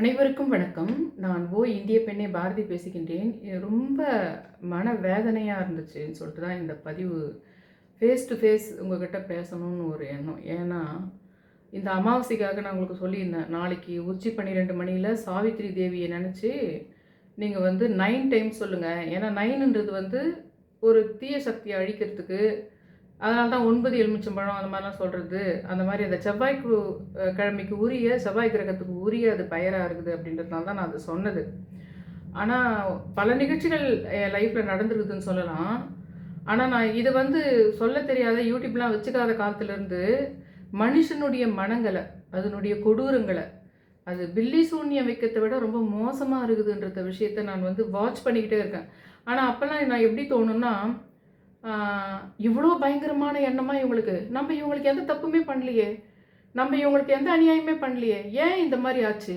அனைவருக்கும் வணக்கம். நான் ஓ இந்திய பெண்ணே பாரதி பேசுகின்றேன். ரொம்ப மன வேதனையாக இருந்துச்சுன்னு சொல்லிட்டு தான் இந்த பதிவு ஃபேஸ் டு ஃபேஸ் உங்ககிட்ட பேசணும்னு ஒரு எண்ணம். ஏன்னா இந்த அமாவாசைக்காக நான் உங்களுக்கு சொல்லியிருந்தேன். நாளைக்கு உச்சி பன்னிரெண்டு மணியில் சாவித்ரி தேவியை நினச்சி நீங்கள் வந்து நைன் டைம் சொல்லுங்கள் ஏன்னா நைனுன்றது வந்து ஒரு தீய சக்தியை அழிக்கிறதுக்கு அதனால தான் ஒன்பது எலுமிச்சம்பழம் அந்த மாதிரிலாம் சொல்கிறது அந்த மாதிரி அந்த செவ்வாய்க்கு கிழமைக்கு உரிய செவ்வாய் கிரகத்துக்கு உரிய அது பயராக இருக்குது அப்படின்றதுனால தான் நான் அது சொன்னது. ஆனால் பல நிகழ்ச்சிகள் என் லைஃப்பில் நடந்துருக்குதுன்னு சொல்லலாம். ஆனால் நான் இது வந்து சொல்ல தெரியாத யூடியூப்லாம் வச்சுக்காத காலத்துலேருந்து மனுஷனுடைய மனங்களை அதனுடைய கொடூரங்களை அது பில்லி சூன்யம் வைக்கிறதை விட ரொம்ப மோசமாக இருக்குதுன்றத விஷயத்த நான் வந்து வாட்ச் பண்ணிக்கிட்டே இருக்கேன். ஆனால் அப்போல்லாம் நான் எப்படி தோணுன்னா இவ்வளோ பயங்கரமான எண்ணமா இவங்களுக்கு. நம்ம இவங்களுக்கு எந்த தப்புமே பண்ணலையே. நம்ம இவங்களுக்கு எந்த அநியாயமே பண்ணலையே. ஏன் இந்த மாதிரி ஆச்சு?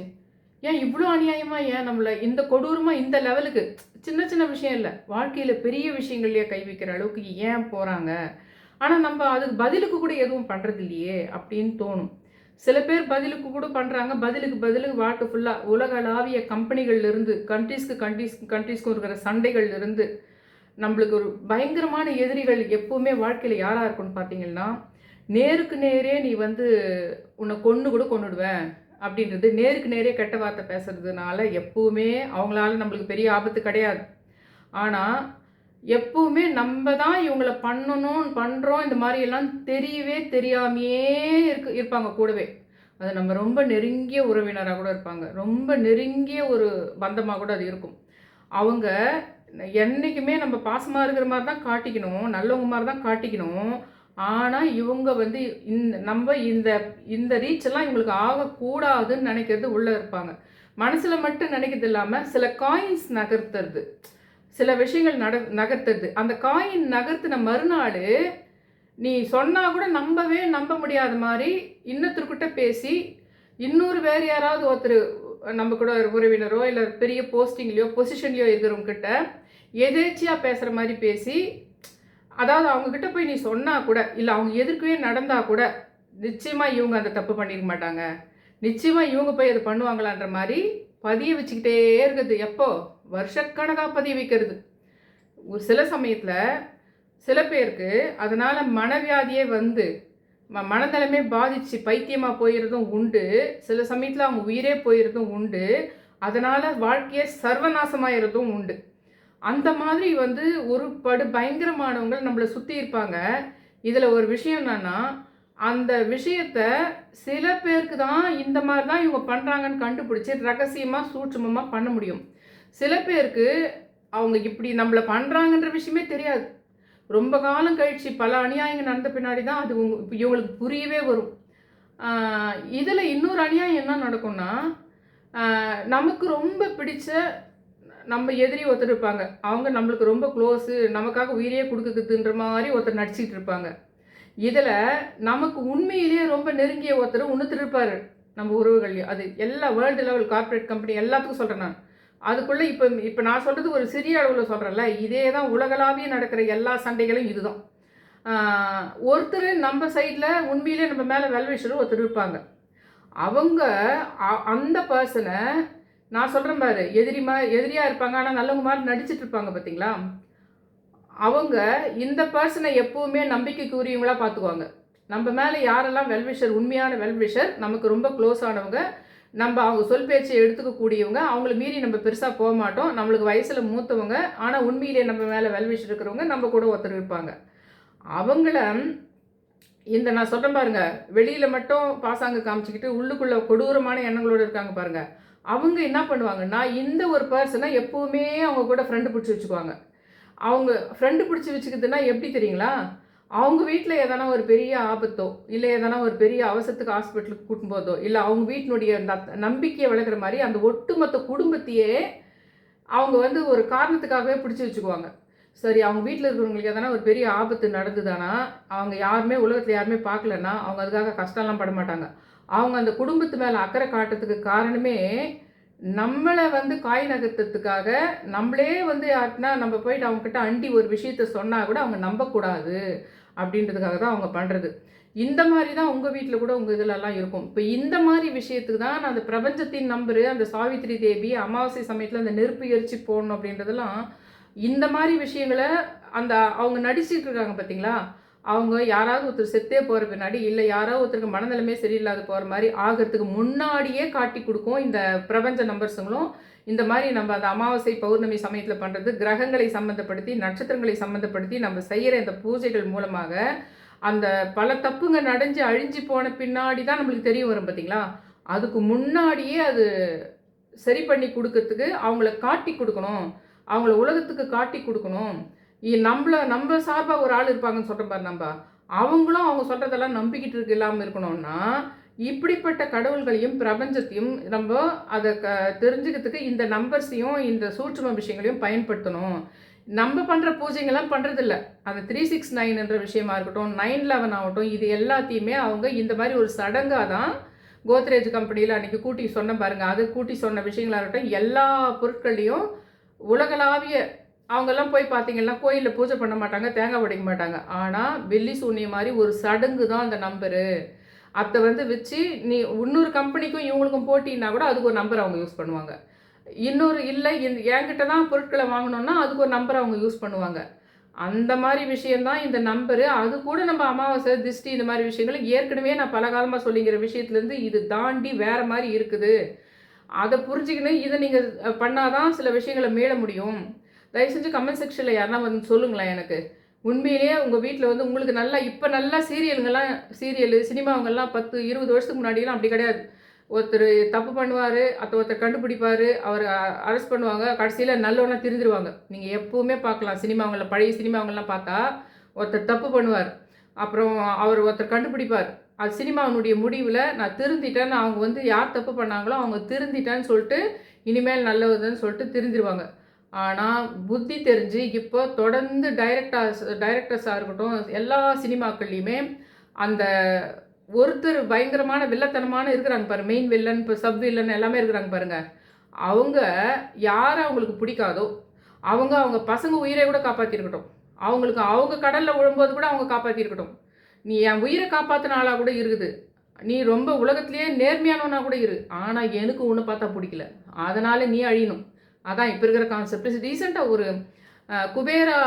ஏன் இவ்வளோ அநியாயமாக ஏன் நம்மளை இந்த கொடூரமாக இந்த லெவலுக்கு? சின்ன சின்ன விஷயம் இல்லை. வாழ்க்கையில் பெரிய விஷயங்கள்லையே கை வைக்கிற அளவுக்கு ஏன் போகிறாங்க ஆனால் நம்ம அதுக்கு பதிலுக்கு கூட எதுவும் பண்ணுறது இல்லையே அப்படின்னு தோணும். சில பேர் பதிலுக்கு கூட பண்ணுறாங்க பதிலுக்கு பதிலுக்கு வாழ்க்கை ஃபுல்லாக உலகளாவிய கம்பெனிகள்லேருந்து கண்ட்ரீஸ்க்கு கண்ட்ரீஸ் கண்ட்ரீஸ்க்கும் இருக்கிற சண்டைகள்லேருந்து நம்மளுக்கு ஒரு பயங்கரமான எதிரிகள் எப்போவுமே வாழ்க்கையில் யாராக இருக்கும்னு பார்த்தீங்கன்னா நேருக்கு நேரே நீ வந்து உன்னை கொன்று கூட கொண்டுடுவேன் அப்படின்றது நேருக்கு நேரே கெட்ட வார்த்தை பேசுறதுனால எப்போவுமே அவங்களால நம்மளுக்கு பெரிய ஆபத்து கிடையாது. ஆனால் எப்பவுமே நம்ம தான் இவங்களை பண்ணணும் பண்ணுறோம் இந்த மாதிரி எல்லாம் தெரியவே தெரியாமையே இருக்கு இருப்பாங்க கூடவே. அது நம்ம ரொம்ப நெருங்கிய உறவினராக கூட இருப்பாங்க. ரொம்ப நெருங்கிய ஒரு பந்தமாக கூட அது இருக்கும். அவங்க என்றைக்குமே நம்ம பாசமாக இருக்கிற மாதிரி தான் காட்டிக்கணும் நல்லவங்க மாதிரி தான் காட்டிக்கணும். ஆனால் இவங்க வந்து இந்த நம்ம இந்த இந்த ரீச் எல்லாம் இவங்களுக்கு ஆகக்கூடாதுன்னு நினைக்கிறது உள்ளே இருப்பாங்க. மனசில் மட்டும் நினைக்கிறது இல்லாமல் சில காயின்ஸ் நகர்த்துறது சில விஷயங்கள் நட நகர்த்துறது. அந்த காயின் நகர்த்தின மறுநாள் நீ சொன்னால் கூட நம்பவே நம்ப முடியாத மாதிரி இன்னொருத்தர்கிட்ட பேசி இன்னொரு வேறு யாராவது ஒருத்தர் நம்ம கூட ஒரு உறவினரோ இல்லை பெரிய போஸ்டிங்லேயோ பொசிஷன்லையோ இருக்கிறவங்கக்கிட்ட எதேச்சியாக பேசுகிற மாதிரி பேசி அதாவது அவங்கக்கிட்ட போய் நீ சொன்னால் கூட இல்லை அவங்க எதிர்க்கவே நடந்தால் கூட நிச்சயமாக இவங்க அந்த தப்பு பண்ணிக்க மாட்டாங்க. நிச்சயமாக இவங்க போய் அது பண்ணுவாங்களான்ற மாதிரி பதிய வச்சுக்கிட்டே இருக்குது எப்போ? வருஷக்கணக்காக பதிய வைக்கிறது. ஒரு சில சமயத்தில் சில பேருக்கு அதனால் மனவியாதியே வந்து மனநலமே பாதிச்சு பைத்தியமாக போயிடுறதும் உண்டு. சில சமயத்தில் அவங்க உயிரே போயிடுறதும் உண்டு. அதனால் வாழ்க்கையே சர்வநாசமாயிறதும் உண்டு. அந்த மாதிரி வந்து ஒரு படு பயங்கரமானவங்க நம்மளை சுற்றி இருப்பாங்க. இதில் ஒரு விஷயம் என்னன்னா அந்த விஷயத்த சில பேருக்கு தான் இந்த மாதிரி தான் இவங்க பண்ணுறாங்கன்னு கண்டுபிடிச்சி ரகசியமாக சூட்சமமாக பண்ண முடியும். சில பேருக்கு அவங்க இப்படி நம்மளை பண்ணுறாங்கன்ற விஷயமே தெரியாது. ரொம்ப காலம் கழிச்சு பல அநியாயங்கள் நடந்த பின்னாடி தான் அது உங்க இவங்களுக்கு புரியவே வரும். இதில் இன்னொரு அநியாயம் என்ன நடக்கும்னா நமக்கு ரொம்ப பிடிச்ச நம்ம எதிரி ஒருத்தர் இருப்பாங்க. அவங்க நம்மளுக்கு ரொம்ப க்ளோஸு நமக்காக உயிரையே கொடுக்குதுன்ற மாதிரி ஒருத்தர் நடிச்சிட்டு இருப்பாங்க. இதில் நமக்கு உண்மையிலேயே ரொம்ப நெருங்கிய ஒருத்தர் உணர்த்து இருப்பார் நம்ம உறவுகள்லையும் அது எல்லா வேர்ல்டு லெவல் கார்ப்பரேட் கம்பெனி எல்லாத்துக்கும் சொல்கிறேன் நான். அதுக்குள்ளே இப்போ இப்போ நான் சொல்கிறது ஒரு சிறிய அளவில் சொல்கிறேன்ல இதே தான் உலகளாவிய நடக்கிற எல்லா சண்டைகளும் இதுதான். ஒருத்தர் நம்ம சைடில் உண்மையிலே நம்ம மேலே வெல்வேஷரும் ஒருத்தர் இருப்பாங்க. அவங்க அ- அந்த பர்சனை நான் சொல்கிறேன் பாரு எதிரி மா எதிரியாக இருப்பாங்க ஆனால் நல்லவங்க மாதிரி நடிச்சிட்டு இருப்பாங்க பார்த்தீங்களா அவங்க இந்த பர்சனை எப்போவுமே நம்பிக்கைக்கு உரியவங்களா பார்த்துக்குவாங்க நம்ம மேலே யாரெல்லாம் வெல்விஷர் உண்மையான வெல்விஷர் நமக்கு ரொம்ப க்ளோஸ் ஆனவங்க நம்ம அவங்க சொல் பேச்சை எடுத்துக்கக்கூடியவங்க அவங்கள மீறி நம்ம பெருசாக போக மாட்டோம் நம்மளுக்கு வயசில் மூத்தவங்க ஆனால் உண்மையிலேயே நம்ம மேலே வெல்விஷ் இருக்கிறவங்க நம்ம கூட ஒருத்தர் இருப்பாங்க. அவங்கள இந்த நான் சொல்கிறேன் பாருங்கள் வெளியில் மட்டும் பாசாங்க காமிச்சிக்கிட்டு உள்ளுக்குள்ளே கொடூரமான எண்ணங்களோடு இருக்காங்க பாருங்கள் அவங்க என்ன பண்ணுவாங்கன்னா இந்த ஒரு பர்சனை எப்போவுமே அவங்க கூட ஃப்ரெண்டு பிடிச்சி வச்சுக்குவாங்க. அவங்க ஃப்ரெண்டு பிடிச்சி வச்சுக்கிதுன்னா எப்படி தெரியுங்களா? அவங்க வீட்டில் எதனா ஒரு பெரிய ஆபத்தோ இல்லை எதனா ஒரு பெரிய அவசரத்துக்கு ஹாஸ்பிட்டலுக்கு கூட்டும் போதோ இல்லை அவங்க வீட்டினுடைய நம்பிக்கையை வளர்க்குற மாதிரி அந்த ஒட்டுமொத்த குடும்பத்தையே அவங்க வந்து ஒரு காரணத்துக்காகவே பிடிச்சி வச்சுக்குவாங்க. சரி அவங்க வீட்டில் இருக்கிறவங்களுக்கு எதனா ஒரு பெரிய ஆபத்து நடந்துதானா அவங்க யாருமே உலகத்தில் யாருமே பார்க்கலன்னா அவங்க அதுக்காக கஷ்டம்லாம் பட மாட்டாங்க. அவங்க அந்த குடும்பத்து மேலே அக்கறை காட்டுறதுக்கு காரணமே நம்மளை வந்து காய் நகர்த்ததுக்காக நம்மளே வந்து யாருக்குனா நம்ம போயிட்டு அவங்கக்கிட்ட அண்டி ஒரு விஷயத்த சொன்னால் கூட அவங்க நம்பக்கூடாது. அப்படின்றதுக்காக தான் அவங்க பண்ணுறது இந்த மாதிரி தான் உங்கள் வீட்டில் கூட உங்கள் இதிலலாம் இருக்கும். இப்போ இந்த மாதிரி விஷயத்துக்கு தான் நான் அந்த பிரபஞ்சத்தின் நம்பரு அந்த சாவித்திரி தேவி அமாவாசை சமயத்தில் அந்த நெருப்பு எரிச்சு போடணும் அப்படின்றதெல்லாம் இந்த மாதிரி விஷயங்களை அந்த அவங்க நடிச்சிட்டு இருக்காங்க பார்த்தீங்களா அவங்க யாராவது ஒருத்தர் செத்தே போகிற பின்னாடி இல்லை யாராவது ஒருத்தருக்கு மனநிலைமே சரியில்லாத போகிற மாதிரி ஆகிறதுக்கு முன்னாடியே காட்டி கொடுக்கும் இந்த பிரபஞ்ச நம்பர்ஸுங்களும். இந்த மாதிரி நம்ம அந்த அமாவாசை பௌர்ணமி சமயத்தில் பண்ணுறது கிரகங்களை சம்மந்தப்படுத்தி நட்சத்திரங்களை சம்மந்தப்படுத்தி நம்ம செய்கிற இந்த பூஜைகள் மூலமாக அந்த பல தப்புங்க நடஞ்சு அழிஞ்சு போன பின்னாடி தான் நம்மளுக்கு தெரிய வரும் பார்த்தீங்களா அதுக்கு முன்னாடியே அது சரி பண்ணி கொடுக்கறதுக்கு அவங்கள காட்டி கொடுக்கணும். அவங்கள உலகத்துக்கு காட்டி கொடுக்கணும். நம்மள நம்ம சார்பாக ஒரு ஆள் இருப்பாங்கன்னு சொல்கிற பாரு நம்ம அவங்களும் அவங்க சொல்கிறதெல்லாம் நம்பிக்கிட்டு இருக்கு இல்லாமல் இருக்கணும்னா இப்படிப்பட்ட கடவுள்களையும் பிரபஞ்சத்தையும் நம்ம அதை க தெரிஞ்சுக்கிறதுக்கு இந்த நம்பர்ஸையும் இந்த சூட்சும விஷயங்களையும் பயன்படுத்தணும். நம்ம பண்ணுற பூஜைங்கெல்லாம் பண்ணுறதில்ல அந்த த்ரீ சிக்ஸ் நைன்ன்ற விஷயமா இருக்கட்டும் நைன் லெவன் ஆகட்டும் இது எல்லாத்தையுமே அவங்க இந்த மாதிரி ஒரு சடங்காக தான் கோத்ரேஜ் கம்பெனியில் அன்றைக்கி கூட்டி சொன்ன பாருங்கள் அது கூட்டி சொன்ன விஷயங்களா இருக்கட்டும் எல்லா பொருட்களையும் உலகளாவிய அவங்கெல்லாம் போய் பார்த்தீங்கன்னா கோயிலில் பூஜை பண்ண மாட்டாங்க தேங்காய் உடைக்க மாட்டாங்க. ஆனால் வெள்ளி சூன்யம் மாதிரி ஒரு சடங்கு தான் அந்த நம்பரு. அதை வந்து வச்சு நீ இன்னொரு கம்பெனிக்கும் இவங்களுக்கும் போட்டின்னா கூட அதுக்கு ஒரு நம்பர் அவங்க யூஸ் பண்ணுவாங்க. இன்னொரு இல்லை இந்த என்கிட்ட தான் பொருட்களை வாங்கணும்னா அதுக்கு ஒரு நம்பர் அவங்க யூஸ் பண்ணுவாங்க. அந்த மாதிரி விஷயந்தான் இந்த நம்பரு. அது கூட நம்ம அமாவாசை திஷ்டி இந்த மாதிரி விஷயங்கள் ஏற்கனவே நான் பல காலமாக சொல்லிங்கிற விஷயத்துலேருந்து இது தாண்டி வேறு மாதிரி இருக்குது. அதை புரிஞ்சுக்கின்னு இதை நீங்கள் பண்ணாதான் சில விஷயங்களை மீள முடியும். தயவு செஞ்சு கமெண்ட் செக்ஷனில் யாருன்னா வந்து சொல்லுங்களேன் எனக்கு. உண்மையிலேயே உங்கள் வீட்டில் வந்து உங்களுக்கு நல்லா இப்போ நல்லா சீரியலுங்கெல்லாம் சீரியலு சினிமாவங்கெல்லாம் பத்து இருபது வருஷத்துக்கு முன்னாடிலாம் அப்படி கிடையாது. ஒருத்தர் தப்பு பண்ணுவார் அத்த ஒருத்தர் கண்டுபிடிப்பார் அவர் அரெஸ்ட் பண்ணுவாங்க கடைசியில் நல்லவனா திருந்துருவாங்க. நீங்கள் எப்போவுமே பார்க்கலாம் சினிமாவங்களில் பழைய சினிமாவங்கள்லாம் பார்த்தா ஒருத்தர் தப்பு பண்ணுவார். அப்புறம் அவர் ஒருத்தர் கண்டுபிடிப்பார். அது சினிமாவினுடைய முடிவில் நான் திருந்திட்டேன்னு அவங்க வந்து யார் தப்பு பண்ணாங்களோ அவங்க திருந்திட்டேன்னு சொல்லிட்டு இனிமேல் நல்லதுன்னு சொல்லிட்டு திருந்திருவாங்க. ஆனால் புத்தி தெரிஞ்சு இப்போ தொடர்ந்து டைரக்டர்ஸ் டைரக்டர்ஸாக இருக்கட்டும் எல்லா சினிமாக்கள்லையுமே அந்த ஒருத்தர் பயங்கரமான வில்லத்தனமான இருக்கிறாங்க பாரு மெயின் வில்லன் இப்போ சப் வில்லன் எல்லாமே இருக்கிறாங்க பாருங்க. அவங்க யாரை அவங்களுக்கு பிடிக்காதோ அவங்க அவங்க பசங்க உயிரை கூட காப்பாற்றிருக்கட்டும் அவங்களுக்கு அவங்க கடலில் விழும்போது கூட அவங்க காப்பாற்றிருக்கட்டும் நீ என் உயிரை காப்பாற்றின ஆளாக கூட இருக்குது. நீ ரொம்ப உலகத்திலேயே நேர்மையானவனா கூட இரு. ஆனால் எனக்கு ஒன்று பார்த்தா பிடிக்கல. அதனால் நீ அழியணும். அதான் இப்போ இருக்கிற கான்செப்ட் ரீசெண்டாக ஒரு குபேரா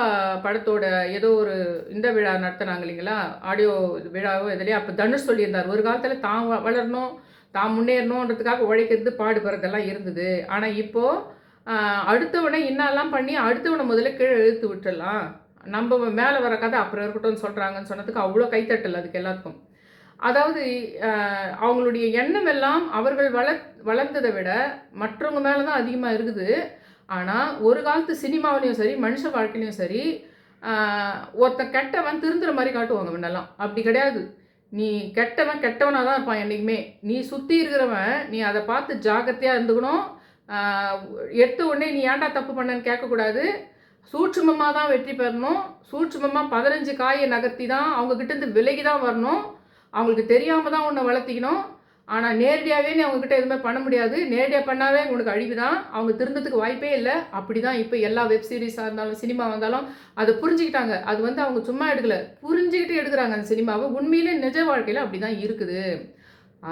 படத்தோட ஏதோ ஒரு இந்த விழா நடத்துனாங்க இல்லைங்களா? ஆடியோ விழாவோ எதுலையோ அப்போ தனுஷ் சொல்லியிருந்தார் ஒரு காலத்தில் தான் வளரணும் தான் முன்னேறணுன்றதுக்காக உழைக்கிறது பாடுபடுறதெல்லாம் இருந்தது. ஆனால் இப்போது அடுத்தவனை என்னெல்லாம் பண்ணி அடுத்தவனை முதல்ல கீழே இழுத்து விட்டுடலாம் நம்ம மேலே வர கதை அப்புறம் இருக்கட்டும்னு சொல்கிறாங்கன்னு சொன்னதுக்கு அவ்வளோ கைத்தட்டல் அதுக்கு எல்லாத்துக்கும். அதாவது அவங்களுடைய எண்ணம் எல்லாம் அவர்கள் வள வளர்ந்ததை விட மற்றவங்க மேலே தான் அதிகமாக இருக்குது. ஆனால் ஒரு காலத்து சினிமாவிலையும் சரி மனுஷ வாழ்க்கையிலையும் சரி ஒருத்த ஒருத்தன் கெட்டவன் திருந்துற மாதிரி காட்டுவாங்க முன்னெல்லாம். அப்படி கிடையாது. நீ கெட்டவன் கெட்டவனாக தான் இருப்பான் என்றைக்குமே நீ சுற்றி இருக்கிறவன் நீ அதை பார்த்து ஜாக்கிரதையாக இருந்துக்கணும். எடுத்த உடனே நீ ஏன்டா தப்பு பண்ணன்னு கேட்கக்கூடாது. சூட்சுமமாக தான் வெற்றி பெறணும். சூட்சுமமாக பதினஞ்சு காயை நகர்த்தி தான் அவங்கக்கிட்டேருந்து விலகி தான் வரணும். அவங்களுக்கு தெரியாமல் தான் உன்னை வளர்த்திக்கணும். ஆனால் நேரடியாகவே நீ அவங்கக்கிட்ட எதுவுமே பண்ண முடியாது. நேரடியாக பண்ணாவே உனக்கு அழிவு தான் அவங்க திருந்ததுக்கு வாய்ப்பே இல்லை. அப்படி தான் இப்போ எல்லா வெப் சீரிஸாக இருந்தாலும் சினிமா வந்தாலும் அதை புரிஞ்சுக்கிட்டாங்க. அது வந்து அவங்க சும்மா எடுக்கல. புரிஞ்சுக்கிட்டு எடுக்கிறாங்க அந்த சினிமாவை. உண்மையிலே நிஜ வாழ்க்கையில் அப்படி தான் இருக்குது.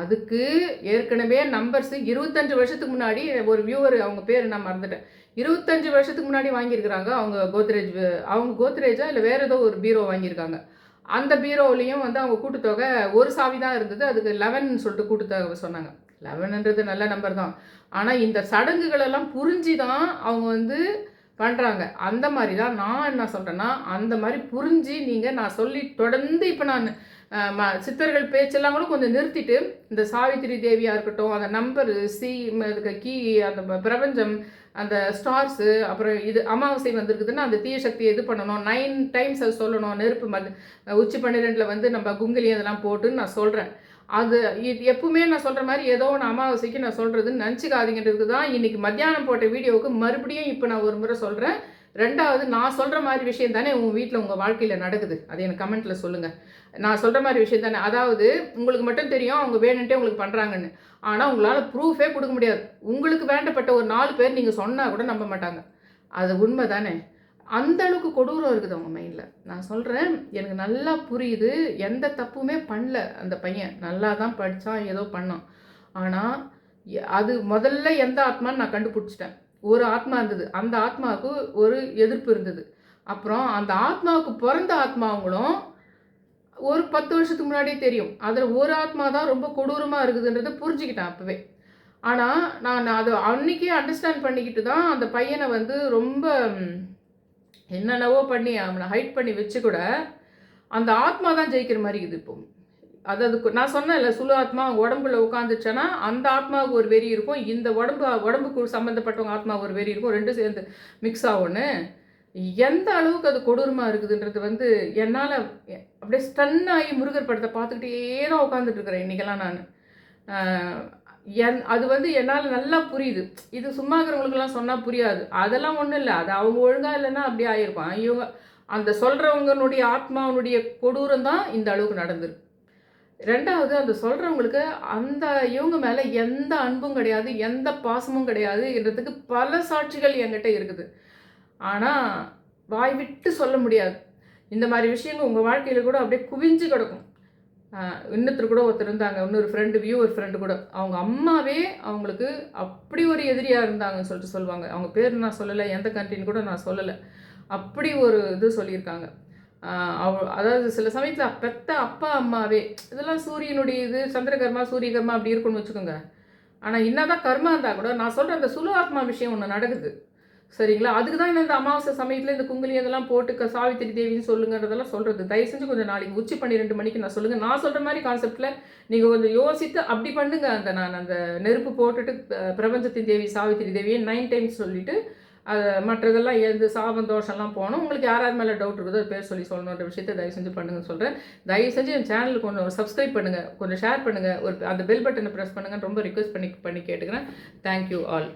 அதுக்கு ஏற்கனவே நம்பர்ஸ் இருபத்தஞ்சு வருஷத்துக்கு முன்னாடி ஒரு வியூவர் அவங்க பேர் நான் மறந்துட்டேன். இருபத்தஞ்சு வருஷத்துக்கு முன்னாடி வாங்கியிருக்கிறாங்க அவங்க கோத்ரேஜ் அவங்க கோத்ரேஜா இல்லை வேறு ஏதோ ஒரு பீரோ வாங்கியிருக்காங்க. அந்த பீரோவிலையும் வந்து அவங்க கூட்டுத்தொகை ஒரு சாவி தான் இருந்தது. அதுக்கு லெவன் சொல்லிட்டு கூட்டுத்தொகை சொன்னாங்க. லெவன்ன்றது நல்ல நம்பர் தான். ஆனால் இந்த சடங்குகளெல்லாம் புரிஞ்சு தான் அவங்க வந்து பண்ணுறாங்க அந்த மாதிரி தான் நான் என்ன சொல்கிறேன்னா அந்த மாதிரி புரிஞ்சு நீங்கள் நான் சொல்லி தொடர்ந்து இப்போ நான் சித்தர்கள் பேச்செல்லாம் கூட கொஞ்சம் நிறுத்திட்டு இந்த சாவித்திரி தேவியாக இருக்கட்டும் அந்த நம்பரு சி ம, கீ அந்த பிரபஞ்சம் அந்த ஸ்டார்ஸு அப்புறம் இது அமாவாசை வந்திருக்குதுன்னா அந்த தீய சக்தியை இது பண்ணணும். நைன் டைம்ஸ் அது சொல்லணும். நெருப்பு மது உச்சி பன்னிரெண்டில் வந்து நம்ம குங்கிலி அதெல்லாம் போட்டுன்னு நான் சொல்கிறேன் அது இது எப்பவுமே நான் சொல்கிற மாதிரி ஏதோ ஒன்று அமாவாசைக்கு நான் சொல்கிறதுன்னு நினச்சிக்காதீங்கிறதுக்கு தான் இன்றைக்கி மத்தியானம் போட்ட வீடியோவுக்கு மறுபடியும் இப்போ நான் ஒரு முறை சொல்கிறேன் ரெண்டாவது நான் சொல்கிற மாதிரி விஷயம் தானே உங்கள் வீட்டில் உங்கள் வாழ்க்கையில் நடக்குது. அது எனக்கு கமெண்ட்டில் சொல்லுங்கள் நான் சொல்கிற மாதிரி விஷயம் தானே. அதாவது உங்களுக்கு மட்டும் தெரியும் அவங்க வேணுன்ட்டே உங்களுக்கு பண்ணுறாங்கன்னு ஆனால் உங்களால் ப்ரூஃபே கொடுக்க முடியாது. உங்களுக்கு வேண்டப்பட்ட ஒரு நாலு பேர் நீங்கள் சொன்னால் கூட நம்ப மாட்டாங்க. அது உண்மை தானே. அந்த அளவுக்கு கொடூரம் இருக்குது அவங்க மைண்டில் நான் சொல்கிறேன் எனக்கு நல்லா புரியுது. எந்த தப்புமே பண்ணல அந்த பையன். நல்லா தான் படித்தான் ஏதோ பண்ணான். ஆனால் அது முதல்ல எந்த ஆத்மான்னு நான் கண்டுபிடிச்சிட்டேன். ஒரு ஆத்மா இருந்தது. அந்த ஆத்மாவுக்கு ஒரு எதிர்ப்பு இருந்தது. அப்புறம் அந்த ஆத்மாவுக்கு பிறந்த ஆத்மாவங்களும் ஒரு பத்து வருஷத்துக்கு முன்னாடியே தெரியும். அதில் ஒரு ஆத்மா தான் ரொம்ப கொடூரமாக இருக்குதுன்றதை புரிஞ்சுக்கிட்டேன் அப்போவே. ஆனால் நான் அதை அன்றைக்கே அண்டர்ஸ்டாண்ட் பண்ணிக்கிட்டு தான் அந்த பையனை வந்து ரொம்ப என்னென்னவோ பண்ணி அவனை ஹைட் பண்ணி வச்சு கூட அந்த ஆத்மா தான் ஜெயிக்கிற மாதிரி இருக்குது இப்போ. அதாவது கு- நான் சொன்னேன்ல சுழு ஆத்மா உடம்புல உட்காந்துச்சேன்னா அந்த ஆத்மாவுக்கு ஒரு வெறி இருக்கும். இந்த உடம்பு உடம்புக்கு சம்மந்தப்பட்டவங்க ஆத்மா ஒரு வெறி இருக்கும். ரெண்டும் சேர்ந்து மிக்ஸ் ஆகும்னு எந்த அளவுக்கு அது கொடூரமாக இருக்குதுன்றது வந்து என்னால் அப்படியே ஸ்டன் ஆகி முருகர் படத்தை பார்த்துக்கிட்டே தான் உட்காந்துட்டு இருக்கிறேன் இன்றைக்கெல்லாம் நான் என் அது வந்து என்னால் நல்லா புரியுது. இது சும்மா இருக்கிறவங்களுக்கெல்லாம் சொன்னால் புரியாது. அதெல்லாம் ஒன்றும் இல்லை. அது அவங்க ஒழுங்காக இல்லைன்னா அப்படியே ஆகிருப்பான் இவங்க அந்த சொல்கிறவங்களுடைய ஆத்மாவனுடைய கொடூரம் தான் இந்த அளவுக்கு நடந்திருக்கு. ரெண்டாவது அந்த சொல்கிறவங்களுக்கு அந்த இவங்க மேலே எந்த அன்பும் கிடையாது எந்த பாசமும் கிடையாது என்றதுக்கு பல சாட்சிகள் என்கிட்ட இருக்குது. ஆனால் வாய் விட்டு சொல்ல முடியாது. இந்த மாதிரி விஷயங்கள் உங்கள் வாழ்க்கையில் கூட அப்படியே குவிஞ்சு கிடக்கும். இன்னொருத்தர் கூட ஒருத்தர் இருந்தாங்க. இன்னொரு ஃப்ரெண்டு வியூ ஒரு ஃப்ரெண்டு கூட. அவங்க அம்மாவே அவங்களுக்கு அப்படி ஒரு எதிரியாக இருந்தாங்கன்னு சொல்லிட்டு சொல்லுவாங்க. அவங்க பேர் நான் சொல்லலை எந்த கண்ட்ரின்னு கூட நான் சொல்லலை. அப்படி ஒரு இது சொல்லியிருக்காங்க. அவ அதாவது சில சமயத்தில் பெத்த அப்பா அம்மாவே இதெல்லாம் சூரியனுடைய இது சந்திரகர்மா சூரியகர்மா அப்படி இருக்குன்னு வச்சுக்கோங்க. ஆனால் என்னதான் கர்மா இருந்தால் கூட நான் சொல்கிற அந்த சுலு ஆத்மா விஷயம் ஒன்று நடக்குது. சரிங்களா? அதுக்கு தான் இந்த அமாவாசை சமயத்தில் இந்த குங்குலி இதெல்லாம் போட்டு சாவித்திரி தேவின்னு சொல்லுங்கிறதெல்லாம் சொல்கிறது தயவு செஞ்சு கொஞ்சம் நாளைக்கு உச்சி பன்னிரெண்டு மணிக்கு நான் சொல்லுங்கள் நான் சொல்கிற மாதிரி கான்செப்டில் நீங்கள் கொஞ்சம் யோசித்து அப்படி பண்ணுங்க. அந்த நான் அந்த நெருப்பு போட்டுட்டு பிரபஞ்சத்தின் தேவி சாவித்திரி தேவியை நைன் டைம்ஸ் சொல்லிவிட்டு அதை மற்றதெல்லாம் எந்த சாபம் தோஷம்லாம் போகணும். உங்களுக்கு யாராவது மேலே டவுட் இருக்குதோ அது பேர் சொல்லி சொல்லணுன்ற விஷயத்தை தயவு செஞ்சு பண்ணுங்கன்னு சொல்கிறேன் தயவு செஞ்சு என் சேனலுக்கு கொஞ்சம் சப்ஸ்கிரைப் பண்ணுங்கள் கொஞ்சம் ஷேர் பண்ணுங்கள் ஒரு அந்த பெல் பட்டனை ப்ரெஸ் பண்ணுங்கன்னு ரொம்ப ரிக்வெஸ்ட் பண்ணி பண்ணி கேட்டுக்கிறேன். Thank you all